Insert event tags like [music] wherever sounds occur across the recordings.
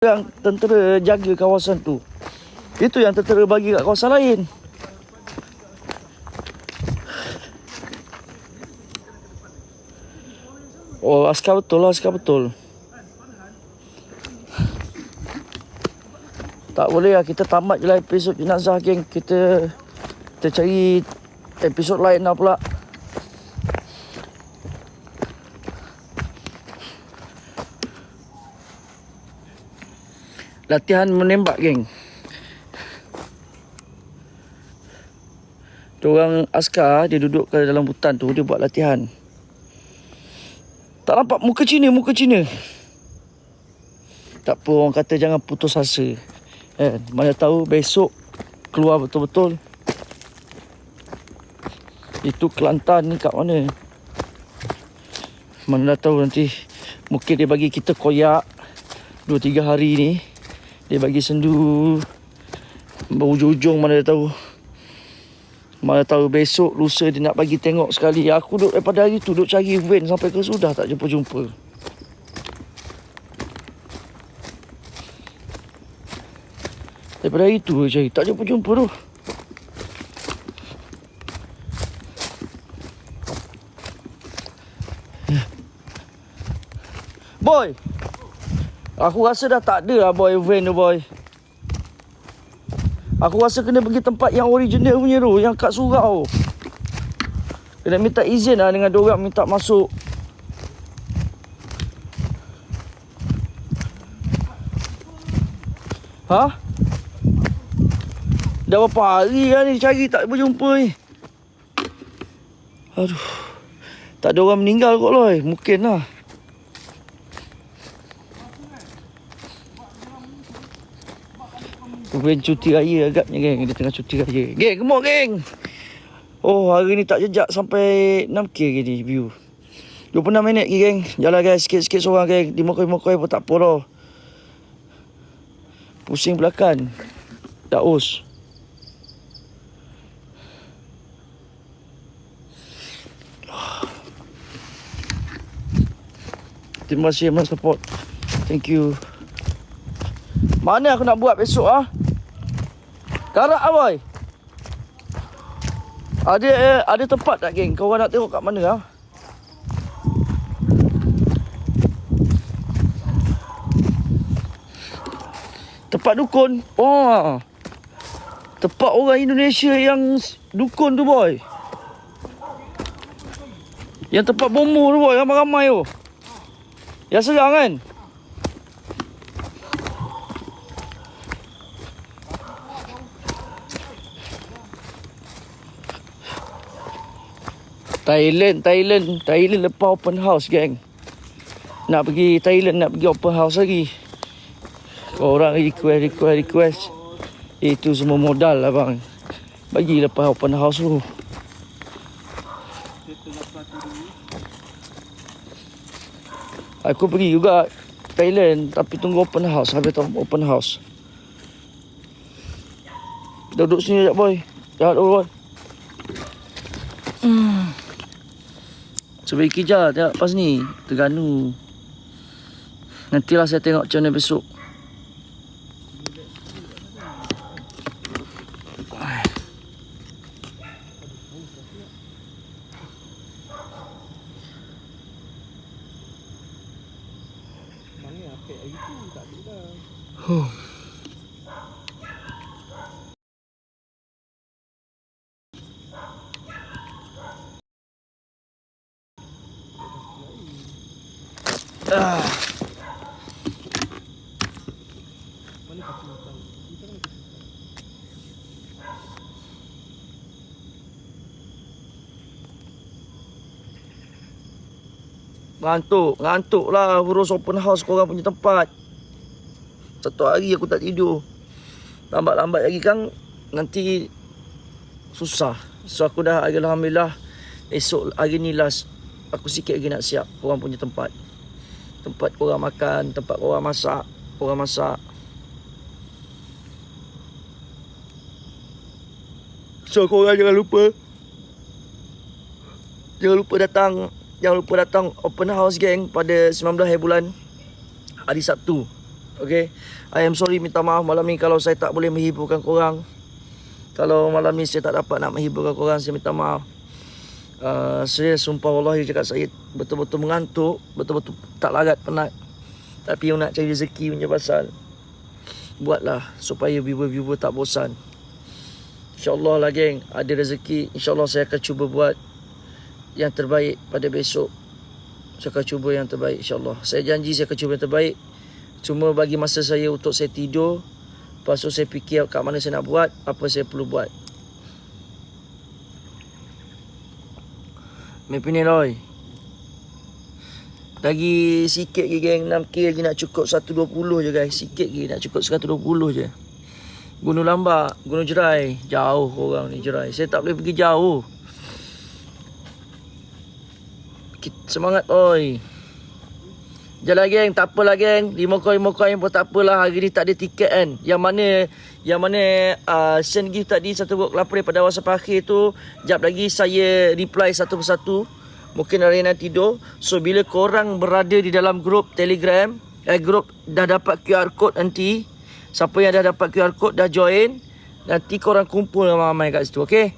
yang tentera jaga kawasan tu. Itu yang tentera bagi kat kawasan lain. Oh, askar betul lah, askar betul. Tak boleh lah, kita tamat je lah episod jenazah geng. Kita, kita cari episod lain lah pula. Latihan menembak geng. Diorang askar, dia duduk ke dalam hutan tu, dia buat latihan. Tak nampak muka Cina, muka Cina. Tak apa, orang kata jangan putus asa. Eh, mana tahu besok keluar betul-betul. Itu Kelantan ni kat mana? Mana dah tahu nanti mungkin dia bagi kita koyak 2-3 hari ni. Dia bagi sendu berujung-ujung mana dah tahu. Mana tahu besok lusa dia nak bagi tengok sekali. Aku duduk daripada hari tu duduk cari van sampai ke sudah tak jumpa-jumpa. Daripada hari tu je cari. Tak jumpa-jumpa tu. Boy! Aku rasa dah tak ada lah boy van tu boy. Aku rasa kena pergi tempat yang original punya tu, yang kat surau. Kena minta izin lah dengan diorang minta masuk. Ha? Dah berapa hari lah ni cari tak berjumpa ni. Aduh. Tak ada orang meninggal kot loh. Mungkin lah. Bukan cuti raya agaknya geng. Dia tengah cuti raya. Geng gemuk geng. Oh hari ni tak jejak sampai 6k gini view. 26 minit lagi geng. Jalan guys. Sikit-sikit seorang geng. Dimokoi-mokoi pun tak dah Pusing belakang. Daus Terima kasih yang support. Thank you. Mana aku nak buat besok ah? Karak ah boy Ada eh, ada tempat tak geng? Kau orang nak tengok kat mana ah? Tempat dukun. Oh Tempat orang Indonesia yang dukun tu boy. Yang tempat bomoh tu boy Ramai-ramai tu. Yang serang kan Thailand, Thailand, Thailand lepas open house geng. Nak pergi Thailand, nak pergi open house lagi. Orang request, request, request. Itu semua modal lah bang. Bagi lepas open house tu. Aku pergi juga Thailand tapi tunggu open house. Habis tu open house. Kita duduk sini sekejap boy. Jahat boy. Sebaik kerja tengok pas ni Terengganu Nantilah saya tengok macam mana besok Ngantuk Ngantuk lah. Urus open house korang punya tempat. Satu hari aku tak tidur. Lambat-lambat lagi kan Nanti Susah. So aku dah Alhamdulillah Esok hari ni last Aku sikit lagi nak siap Korang punya tempat. Tempat korang makan Tempat korang masak Korang masak So korang jangan lupa. Jangan lupa datang. Jangan lupa datang open house geng pada 19 hari bulan hari Sabtu. Okay? I am sorry minta maaf malam ni Kalau saya tak boleh menghiburkan korang. Kalau malam ni saya tak dapat nak menghiburkan korang Saya minta maaf. Uh, Saya sumpah Allah cakap saya Betul-betul mengantuk Betul-betul tak larat penat. Tapi nak cari rezeki punya pasal Buatlah supaya viewer-viewer tak bosan InsyaAllah lah geng. Ada rezeki InsyaAllah saya akan cuba buat Yang terbaik pada besok. Saya akan cuba yang terbaik insyaAllah. Saya janji saya akan cuba yang terbaik. Cuma bagi masa saya untuk saya tidur Lepas tu saya fikir kat mana saya nak buat Apa saya perlu buat. Mepini Roy. Lagi sikit lagi geng. 6K lagi nak cukup 120 je guys. Sikit lagi nak cukup 120 je Gunung Lambak Gunung Jerai Jauh korang ni Jerai Saya tak boleh pergi jauh Semangat oi Jalan geng, tak apalah geng. 5 koin 5 koin pun tak apalah. Hari ni tak ada tiket kan. Yang mana yang mana uh, send gift tadi satu buat kelapa daripada awal sampai akhir tu. Jap lagi saya reply satu persatu. Mungkin hari tidur. So bila korang berada di dalam grup Telegram, eh grup dah dapat QR code nanti. Siapa yang dah dapat QR code dah join. Nanti korang kumpul ramai-ramai kat situ, okey?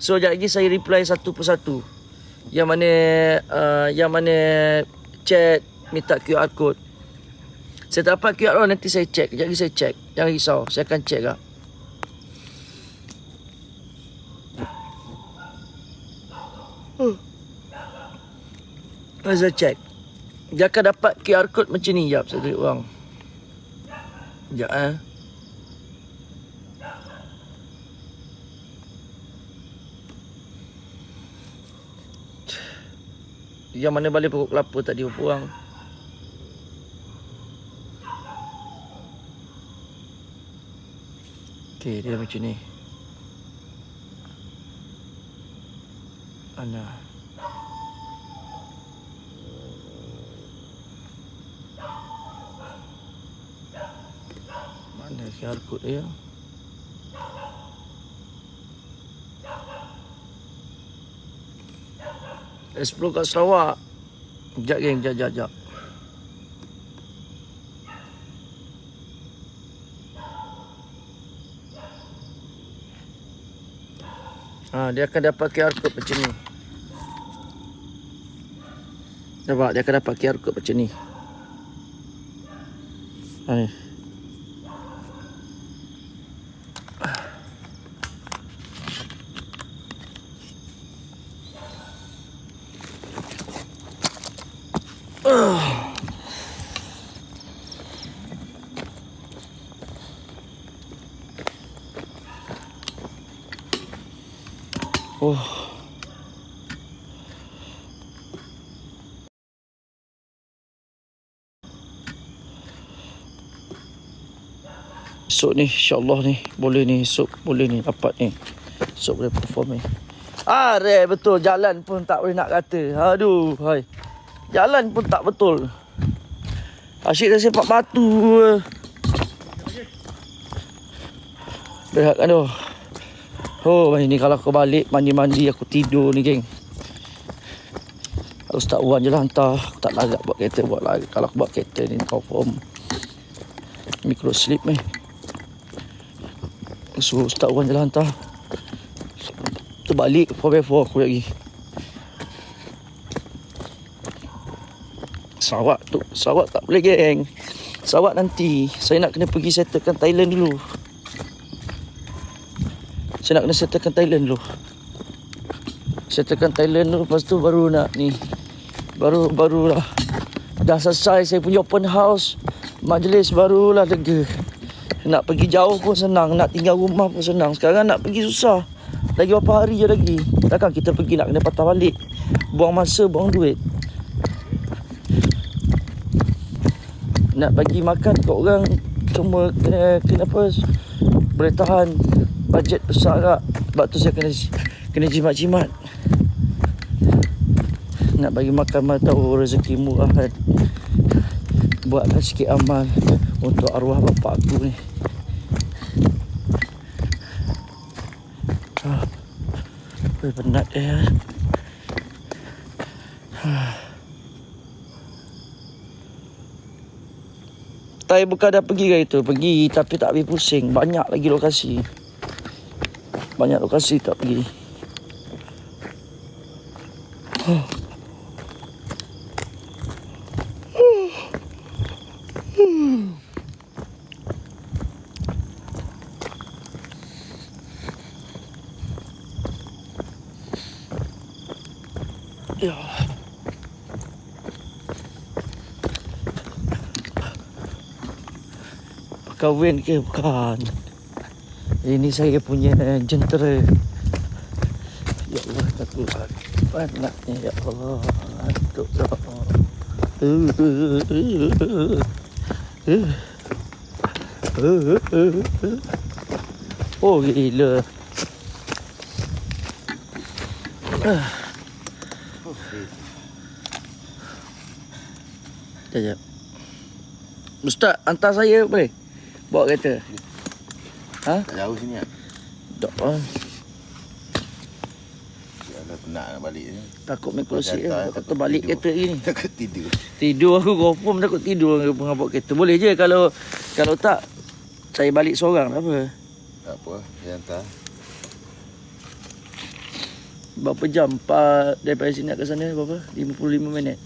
So sekejap lagi saya reply satu persatu. Yang mana uh, yang mana chat minta QR code. Saya tak dapat QR code nanti saya check. Sekejap lagi saya check. Jangan risau. Saya akan check lah. Hmm. Saya check. Dia akan dapat QR code macam ni. Sekejap saya tunjuk orang. Sekejap eh. Yang mana balik pokok kelapa tadi orang? Okay dia macam ni. Ana QR code dia Explore kat Sarawak Sekejap geng, sekejap, sekejap, sekejap Ha, dia akan dapat QR code macam ni. Nampak? Dia akan dapat QR code macam ni. Ha, ni. Esok ni insyaAllah ni Boleh ni esok Boleh ni dapat ni Esok boleh perform ni Ah, re, betul jalan pun tak boleh nak kata. Aduh, hai. Jalan pun tak betul. Asyik dah sepak batu. Berat kan tu. Oh, ni kalau aku balik mandi-mandi aku tidur ni geng. Kalau Ustaz Wan je lah hantar. Aku tak larat buat kereta buat lagi. Kalau aku buat kereta ni confirm micro sleep ni. So Ustaz Wan je lah hantar. Terbalik 4x4 aku lagi. Sarawak tu. Sarawak tak boleh geng. Sarawak nanti. Saya nak kena pergi settlekan Thailand dulu. Saya nak kena settlekan Thailand dulu. Settlekan Thailand dulu. Lepas tu baru nak ni. Baru, barulah. Dah selesai saya punya open house. Majlis barulah lega. Nak pergi jauh pun senang. Nak tinggal rumah pun senang. Sekarang nak pergi susah. Lagi berapa hari je lagi. Takkan kita pergi nak kena patah balik. Buang masa, buang duit. Nak bagi makan kat orang cuma kena kena apa boleh tahan bajet besar tak sebab tu saya kena kena jimat-jimat. Nak bagi makan mana tahu rezeki murah kan. Buatlah sikit amal untuk arwah bapak aku ni. Ah, Ui, penat dia Tai bukan dah pergi ke itu? Pergi tapi tak habis pusing. Banyak lagi lokasi. Banyak lokasi tak pergi. Ya. Kahwin ke bukan? Ini saya punya jentera. Ya Allah takut ya Allah. Aduh ya Allah. Oh gila. Sekejap. Ustaz, hantar saya boleh? Bawa kereta. Ha? Tak jauh sini lah. Tak ah. Dah penat nak balik ni. Takut main kerusi Dah lah. hantar, Kata balik tidur. kereta gini. [laughs] Takut tidur. Tidur aku confirm takut tidur dengan bawa kereta. Boleh je kalau kalau tak saya balik seorang tak apa. Tak apa, dia hantar. Berapa jam? Empat daripada sini nak ke sana berapa? 55 minit.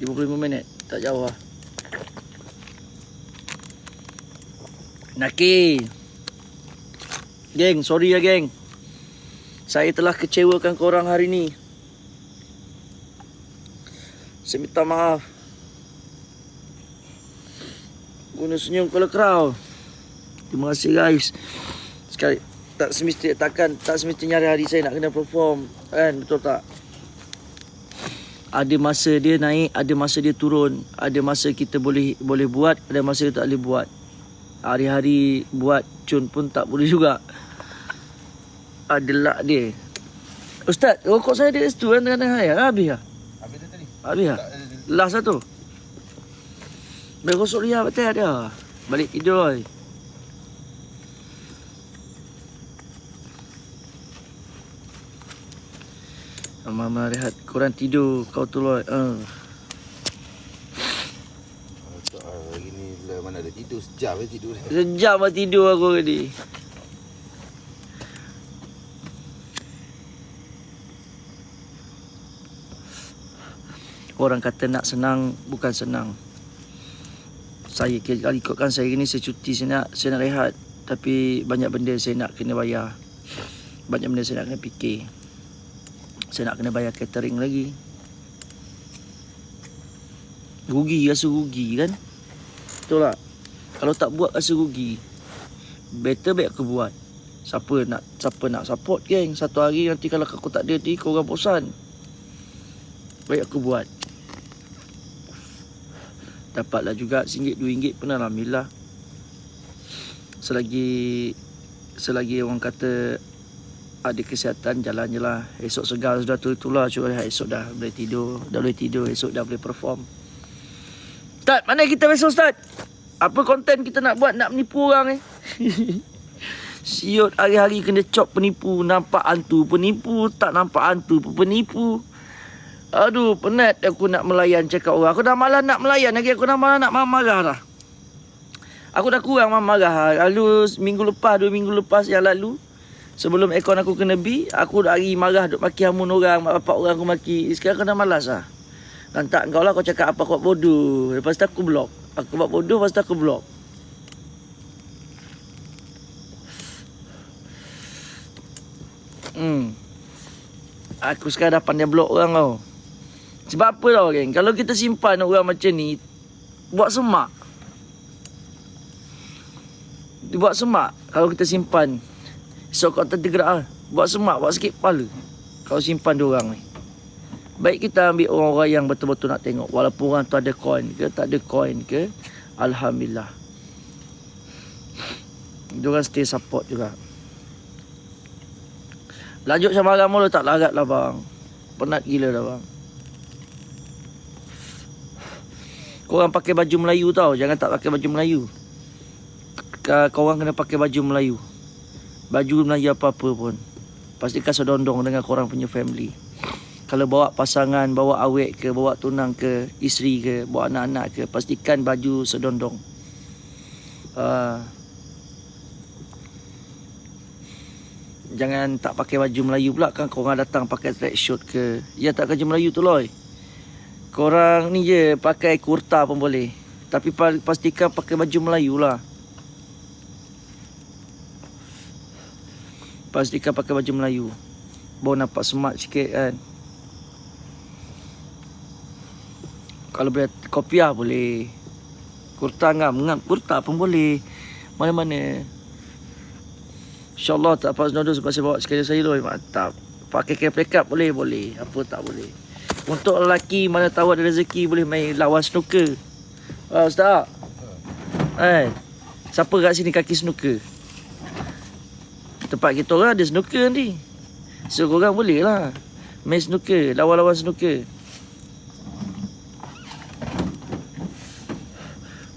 55 minit. Tak jauh lah. Naki. Geng, sorry ya geng. Saya telah kecewakan korang hari ni. Saya minta maaf. Guna senyum kalau kerau. Terima kasih guys. Sekali tak semesti takkan tak semestinya hari-hari saya nak kena perform kan betul tak? Ada masa dia naik, ada masa dia turun, ada masa kita boleh boleh buat, ada masa dia tak boleh buat. Hari-hari buat cun pun tak boleh juga. Ada luck dia. Ustaz, rokok saya di situ kan tengah-tengah ya. Habis lah. Habis dah tadi. Habis lah. Last satu. Berosok dia betul ada. Balik tidur oi. Mama rehat korang tidur kau tu loy. Uh. tak, ah, Hari ni lah mana ada tidur. Sejam je tidur. Sejam lah tidur aku tadi. Orang kata nak senang bukan senang. Saya kalau ikutkan saya ni saya cuti saya nak saya nak rehat tapi banyak benda saya nak kena bayar. Banyak benda saya nak kena fikir. Saya nak kena bayar catering lagi. Rugi rasa rugi kan? Betul tak? Kalau tak buat rasa rugi. Better baik aku buat. Siapa nak siapa nak support geng? Satu hari nanti kalau aku tak ada nanti kau orang bosan. Baik aku buat. Dapatlah juga RM1, RM2 pun Alhamdulillah. Selagi Selagi orang kata Ada kesihatan jalan je lah. Esok segar sudah tu itulah Cuma esok dah. Boleh tidur Dah boleh tidur Esok dah boleh perform. Ustaz mana kita besok Ustaz Apa konten kita nak buat Nak menipu orang eh? [laughs] Siot hari-hari kena cop penipu. Nampak hantu penipu Tak nampak hantu pun penipu. Aduh penat aku nak melayan cakap orang. Aku dah malas nak melayan lagi. Aku dah malas nak marah dah. Aku dah kurang marah Lalu minggu lepas Dua minggu lepas yang lalu Sebelum akaun aku kena B Aku dah hari marah Duk maki hamun orang Mak bapak orang aku maki. Sekarang aku dah malas lah. Lantak kau lah kau cakap apa kau bodoh. Lepas tu aku block Aku buat bodoh Lepas tu aku block Hmm. Aku sekarang dah pandai blok orang tau. Sebab apa tau geng? Kalau kita simpan orang macam ni, buat semak. Buat semak. Kalau kita simpan, so kau tergerak lah. Buat semak, buat sikit kepala. Kalau simpan dia orang ni. Baik kita ambil orang-orang yang betul-betul nak tengok. Walaupun orang tu ada coin ke, tak ada coin ke. Alhamdulillah. Orang stay support juga. Lanjut sama agama lu tak larat lah bang. Penat gila dah bang. Korang pakai baju Melayu tau. Jangan tak pakai baju Melayu. Korang kena pakai baju Melayu. Baju Melayu apa-apa pun. Pastikan sedondong dengan korang punya family. Kalau bawa pasangan, bawa awek ke, bawa tunang ke, isteri ke, bawa anak-anak ke, pastikan baju sedondong. Uh, jangan tak pakai baju Melayu pula kan korang datang pakai track suit ke. Ya tak kerja Melayu tu loy. Korang ni je pakai kurta pun boleh. Tapi pa- pastikan pakai baju Melayu lah. Pastikan pakai baju Melayu. Baru nampak smart sikit kan. Kalau boleh kopiah boleh. Kurta ngam, ngam kurta pun boleh. Mana-mana. InsyaAllah tak pas nodos pasal bawa sekali saya tu mantap. Pakai kain play boleh boleh. Apa tak boleh. Untuk lelaki mana tahu ada rezeki boleh main lawan snooker. Ah ustaz. Eh. Siapa kat sini kaki snooker? Tempat kita orang ada snooker ni. So korang boleh lah. Main snooker, lawan-lawan snooker.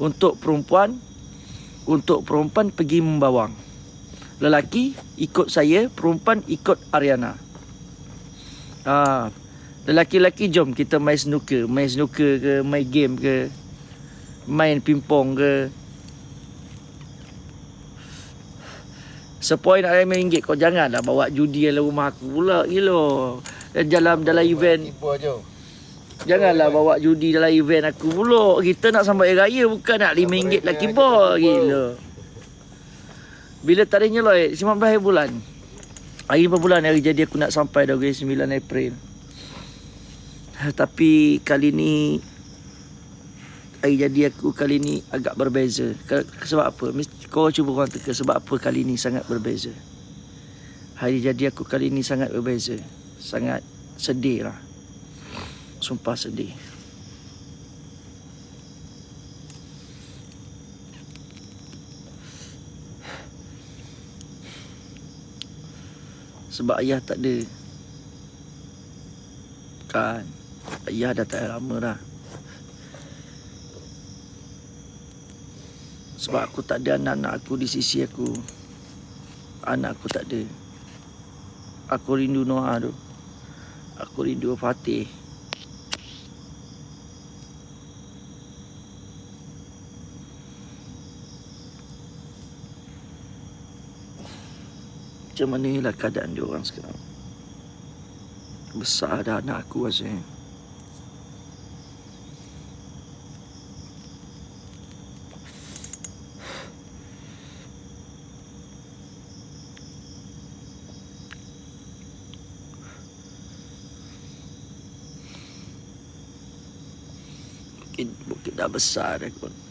Untuk perempuan Untuk perempuan pergi membawang. Lelaki ikut saya Perempuan ikut Ariana. Ha. Lelaki-lelaki jom kita main snooker. Main snooker ke Main game ke Main pingpong ke. Sepoin nak main ringgit Kau janganlah bawa judi dalam rumah aku pula Gila. Dalam dalam event. Tipu aja. Janganlah bawa judi dalam event aku pula. Kita nak sambut hari raya bukan nak RM5 lagi bol. Gila. Bila tarikhnya lah? 19 hari bulan. Hari berapa bulan hari jadi aku nak sampai dah guys 9 April. Tapi kali ni hari jadi aku kali ni agak berbeza. Sebab apa? Kau cuba orang teka sebab apa kali ni sangat berbeza. Hari jadi aku kali ni sangat berbeza. Sangat sedih lah. Sumpah sedih. Sebab ayah tak ada. Kan. Ayah dah tak lama dah. Sebab aku tak ada anak-anak aku di sisi aku. Anak aku tak ada. Aku rindu Noah tu. Aku rindu Fatih. Macam mana lah keadaan dia orang sekarang. Besar dah anak aku rasanya Bukit, bukit dah besar dah kot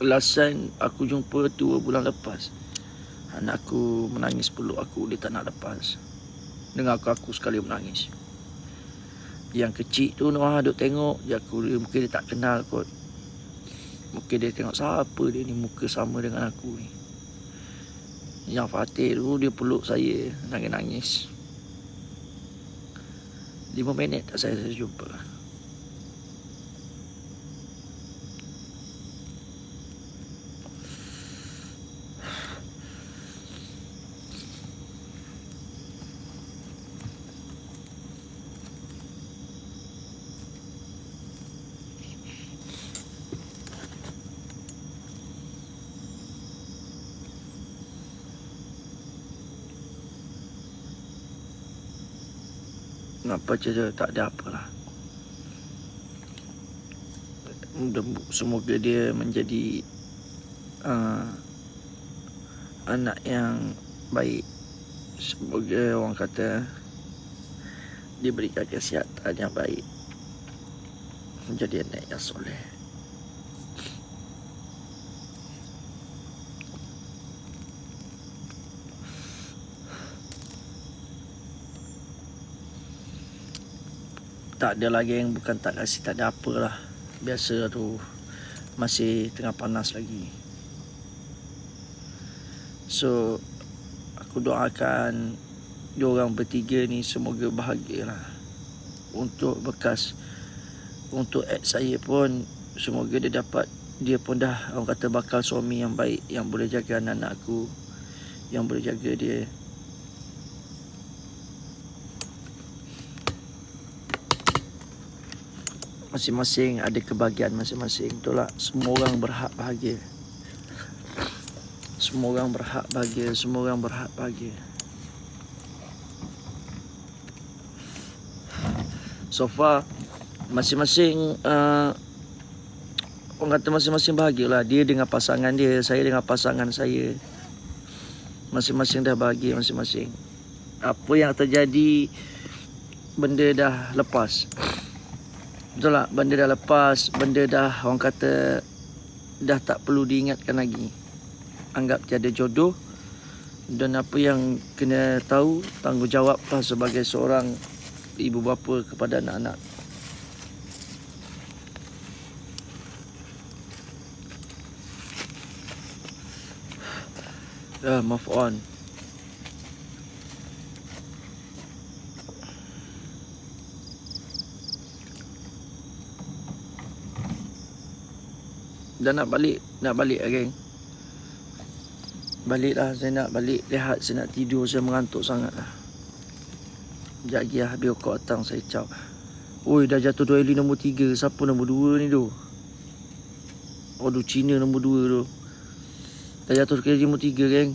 Time aku jumpa dua bulan lepas. Anak aku menangis peluk aku Dia tak nak lepas. Dengar aku, aku sekali menangis. Yang kecil tu Noah duk tengok dia aku dia, Mungkin dia tak kenal kot. Mungkin dia tengok siapa dia ni Muka sama dengan aku ni? Yang Fatih tu dia peluk saya Nangis-nangis. Lima minit tak saya, saya jumpa Apa je tak ada apalah. Semoga dia menjadi uh, anak yang baik. Semoga orang kata diberikan kesihatan yang baik. Menjadi anak yang soleh. Tak ada lagi yang bukan tak kasih tak ada apa lah. Biasa tu masih tengah panas lagi. So aku doakan diorang bertiga ni semoga bahagia lah. Untuk bekas untuk ex saya pun semoga dia dapat dia pun dah orang kata bakal suami yang baik yang boleh jaga anak-anak aku yang boleh jaga dia masing-masing ada kebahagiaan masing-masing. Betul tak semua orang berhak bahagia. Semua orang berhak bahagia semua orang berhak bahagia. So far masing-masing uh, orang kata masing-masing bahagia lah dia dengan pasangan dia saya dengan pasangan saya. Masing-masing dah bahagia masing-masing. Apa yang terjadi benda dah lepas betul tak? Benda dah lepas benda dah orang kata dah tak perlu diingatkan lagi. Anggap tiada jodoh dan apa yang kena tahu tanggungjawab lah sebagai seorang ibu bapa kepada anak-anak. Dah move on Dah nak balik Nak balik lah geng. Balik lah Saya nak balik. Lihat saya nak tidur. Saya mengantuk sangat lah. Sekejap lagi lah Habis kau datang Saya cap. Oi dah jatuh dueli nombor 3 Siapa nombor 2 ni tu? Aduh Cina nombor 2 tu. Dah jatuh ke nombor 3 geng.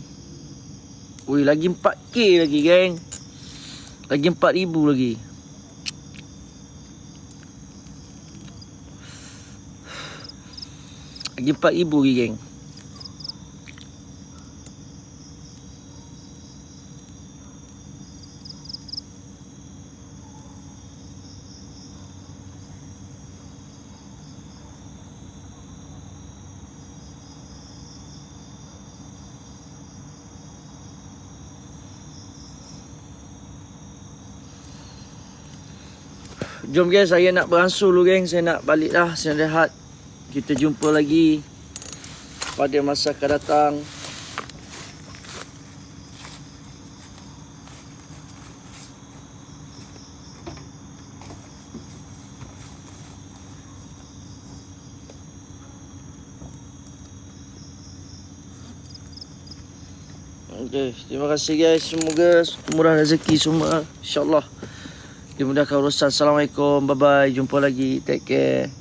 Oi lagi 4k lagi geng. Lagi 4000 lagi Lagi 4000 lagi geng Jom guys, saya nak beransur dulu geng. Saya nak balik dah. Saya nak rehat. Kita jumpa lagi pada masa akan datang. Okay, terima kasih guys. Semoga murah rezeki semua. InsyaAllah. Dimudahkan urusan. Assalamualaikum. Bye-bye. Jumpa lagi. Take care.